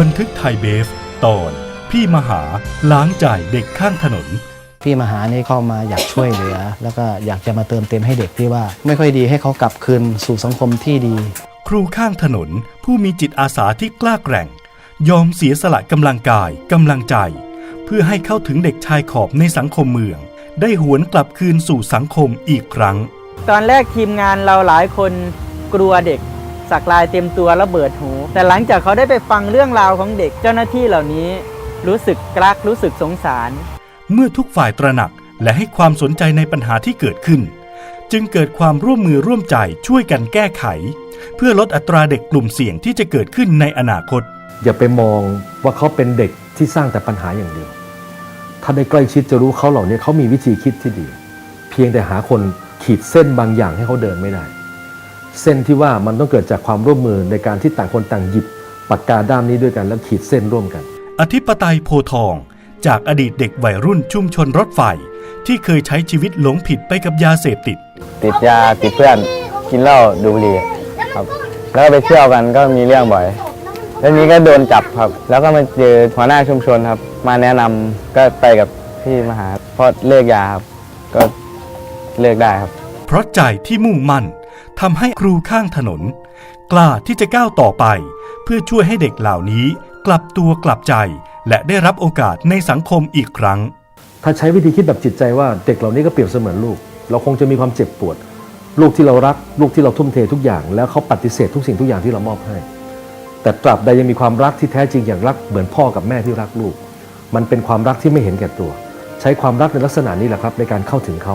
บันทึกไทยเบฟ ตอน พี่มหาล้างจ่ายเด็กข้างถนน พี่มหานี่เข้ามาอยากช่วยเหลือ แล้วก็อยากจะมาเติมเต็มให้เด็กที่ว่า ไม่ค่อยดีให้เขากลับคืนสู่สังคมที่ดี ครูข้างถนนผู้มีจิตอาสาที่กล้าแกร่ง ยอมเสียสละกำลังกายกำลังใจ เพื่อให้เข้าถึงเด็กชายขอบในสังคมเมือง ได้หวนกลับคืนสู่สังคมอีกครั้ง ตอนแรกทีมงานเราหลายคนกลัวเด็ก สักลายเต็มตัวแล้วเบิดหู แต่หลังจากเขาได้ไปฟังเรื่องราวของเด็กเจ้าหน้าที่เหล่านี้ รู้สึกรักรู้สึกสงสาร เมื่อทุกฝ่ายตระหนักและให้ความสนใจในปัญหาที่เกิดขึ้น จึงเกิดความร่วมมือร่วมใจช่วยกันแก้ไข เพื่อลดอัตราเด็กกลุ่มเสี่ยงที่จะเกิดขึ้นในอนาคต อย่าไปมองว่าเขาเป็นเด็กที่สร้างแต่ปัญหาอย่างเดียว ถ้าได้ใกล้ชิดจะรู้เขาเหล่านี้เขามีวิธีคิดที่ดี เพียงแต่หาคนขีดเส้นบางอย่างให้เขาเดินไม่ได้ เส้นที่ว่ามันต้องเกิดจากความร่วมมือในการที่ต่างคนต่างหยิบปากกาด้ามนี้ด้วยกันแล้วขีดเส้นร่วมกัน อธิปไตยโพธิ์ทอง จากอดีตเด็กวัยรุ่นชุมชนรถไฟ ที่เคยใช้ชีวิตหลงผิดไปกับยาเสพติด ติดยาติดเพื่อนกินเหล้าดูบุหรี่ครับแล้วก็ไปเที่ยวกันก็มีเรื่องบ่อย แล้วนี้ก็โดนจับครับ แล้วก็มาเจอหัวหน้าชุมชนครับ มาแนะนำก็ไปกับพี่มหาเพราะเลิกยาครับก็เลิกได้ครับ เพราะใจที่มุ่งมั่นทำให้ครูข้างถนน กล้าที่จะก้าวต่อไป เพื่อช่วยให้เด็กเหล่านี้กลับตัวกลับใจ และได้รับโอกาสในสังคมอีกครั้ง ถ้าใช้วิธีคิดแบบจิตใจว่าเด็กเหล่านี้ก็เปรียบเสมือนลูก เราคงจะมีความเจ็บปวด ลูกที่เรารัก ลูกที่เราทุ่มเททุกอย่าง แล้วเขาปฏิเสธทุกสิ่งทุกอย่างที่เรามอบให้ แต่ตราบใดยังมีความรักที่แท้จริงอย่างรักเหมือนพ่อกับแม่ที่รักลูก มันเป็นความรักที่ไม่เห็นแก่ตัว ใช้ความรักในลักษณะนี้แหละครับในการเข้าถึงเขา